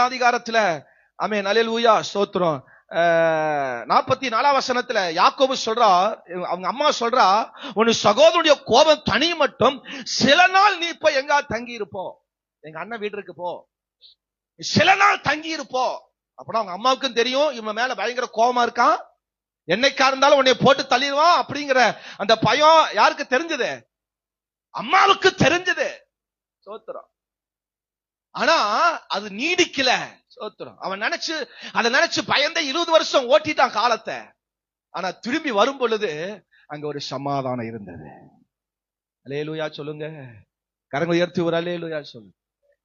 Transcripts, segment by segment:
அதிகாரத்துல ஆமே நலில் ஊயா ஸ்தோத்திரம். நாற்பத்தி நாலாம் வசனத்துல யாக்கோபு சொல்றா அவங்க அம்மா சொல்றா உன் சகோதரனுடைய கோபம் தனி மட்டும் சில நாள் நீ இப்ப எங்கா தங்கி இருப்போம் எங்க அண்ணன் வீட்டுக்கு போ. சில நாள் தங்கி இருப்போம் அப்படின்னா அவங்க அம்மாவுக்கும் தெரியும் இவன் மேல பயங்கர கோபமா இருக்கான். என்னைக்கா இருந்தாலும் உன்னை போட்டு தள்ளிடுவான் அப்படிங்கிற அந்த பயம் யாருக்கு தெரிஞ்சது? அம்மாவுக்கு தெரிஞ்சது. சோத்திரம் ஆனா அது நீடிக்கல. சோத்திரம். அவன் நினைச்சு அதை நினைச்சு பயந்த இருபது வருஷம் ஓட்டிட்டான் காலத்தை. ஆனா திரும்பி வரும் பொழுது அங்க ஒரு சமாதானம் இருந்தது. அலேலுயா சொல்லுங்க. கரங்க உயர்த்தி ஒரு அலேலுயா சொல்லு.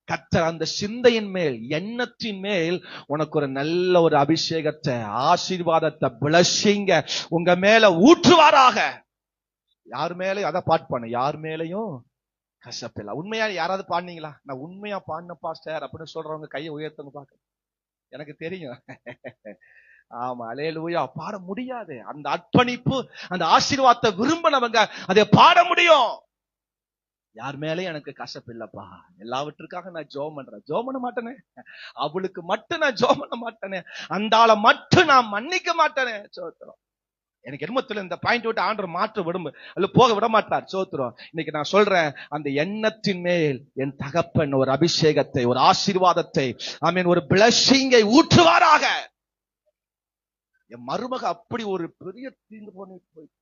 கத்தர் அந்த சிந்தையின் மேல் எண்ணத்தின் மேல் உனக்கு ஒரு நல்ல ஒரு அபிஷேகத்தை ஆசீர்வாதத்தை பிளஷிங்க உங்க மேல ஊற்றுவாராக. யார் மேலையும் அதை பாட் பண்ண யார் மேலையும் கசப்பில்லை உண்மையா யாராவது பாடினீங்களா? நான் உண்மையா பாடின பாஸ்டர் அப்படின்னு சொல்றவங்க கையை உயர்த்துங்க பாக்க எனக்கு தெரியும். ஆமா அலேலூயா பாட முடியாது. அந்த அர்ப்பணிப்பு அந்த ஆசீர்வாதத்தை விரும்பினவங்க அதை பாட முடியும். யார் மேலே எனக்கு கசப்பு இல்லப்பா. எல்லாவற்றுக்காக நான் ஜோம் பண்றேன். ஜோம் பண்ண மாட்டேனே. அவளுக்கு மட்டும் நான் ஜோம் பண்ண மாட்டேனே. அந்த ஆளை மட்டும் நான் மன்னிக்க மாட்டேனே. சோத்திரம். எனக்கு என்னமத்துல இந்த பாயிண்ட் விட்டு ஆண்டர் மாற்ற விடும் அல்ல போக விட மாட்டார். சோத்திரம். இன்னைக்கு நான் சொல்றேன் அந்த எண்ணத்தின் மேல் என் தகப்பன் ஒரு அபிஷேகத்தை ஒரு ஆசீர்வாதத்தை ஐ மீன் ஒரு பிளஷிங்கை ஊற்றுவாராக. என் மருமக அப்படி ஒரு பெரிய தீங்கு போன போயிட்டு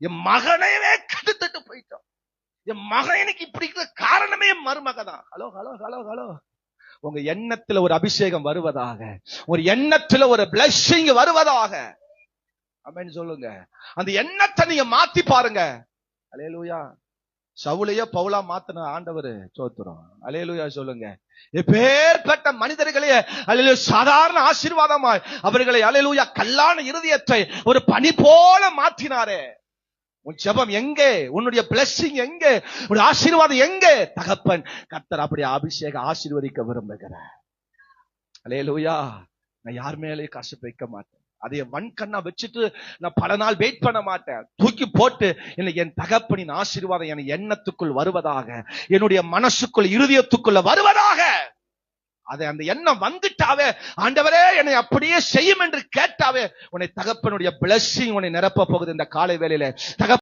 என் மகனையே கட்டுத்தட்டு போயிட்டோம் என் மகன் எனக்கு இப்படி இருக்கிற காரணமே என் மருமக தான். Hello hello hello hello. உங்க எண்ணத்துல ஒரு அபிஷேகம் வருவதாக ஒரு எண்ணத்துல ஒரு பிளஷிங் வருவதாக அப்படின்னு சொல்லுங்க. அந்த எண்ணத்தை நீங்க மாத்தி பாருங்க. அலையலூயா சவுளையோ பவுலா மாத்தின ஆண்டவர் சோத்துறோம் அலையலூயா சொல்லுங்க. எப்பேற்பட்ட மனிதர்களே அலையில சாதாரண ஆசீர்வாதமாய் அவர்களை அலையிலூயா கல்லான இருதயத்தை ஒரு பனி போல மாத்தினாரே உன் ஜபம் எங்கே? உன்னுடைய பிளஸ்ஸிங் எங்கே? உன்னுடைய ஆசீர்வாதம் எங்கே? தகப்பன் கர்த்தர் அப்படி அபிஷேக ஆசீர்வதிக்க விரும்புகிறார். அலையலூயா நான் யார் மேலேயும் கசப்பு வைக்க மாட்டேன்? அதை வன்கண்ணா வச்சுட்டு நான் பல நாள் வெயிட் பண்ண மாட்டேன். தூக்கி போட்டு இன்னைக்கு என் தகப்பனின் ஆசீர்வாதம் என் எண்ணத்துக்குள் வருவதாக என்னுடைய மனசுக்குள் இருதயத்துக்குள்ள வருவதாக. அதை அந்த எண்ணம் வந்துட்டாவே ஆண்டவரே என்னை அப்படியே செய்யும் என்று கேட்டாவே உன்னை தகப்பனுடைய பிளஸிங் உன்னை நிரப்ப போகுது இந்த காலை வேலையில தகப்ப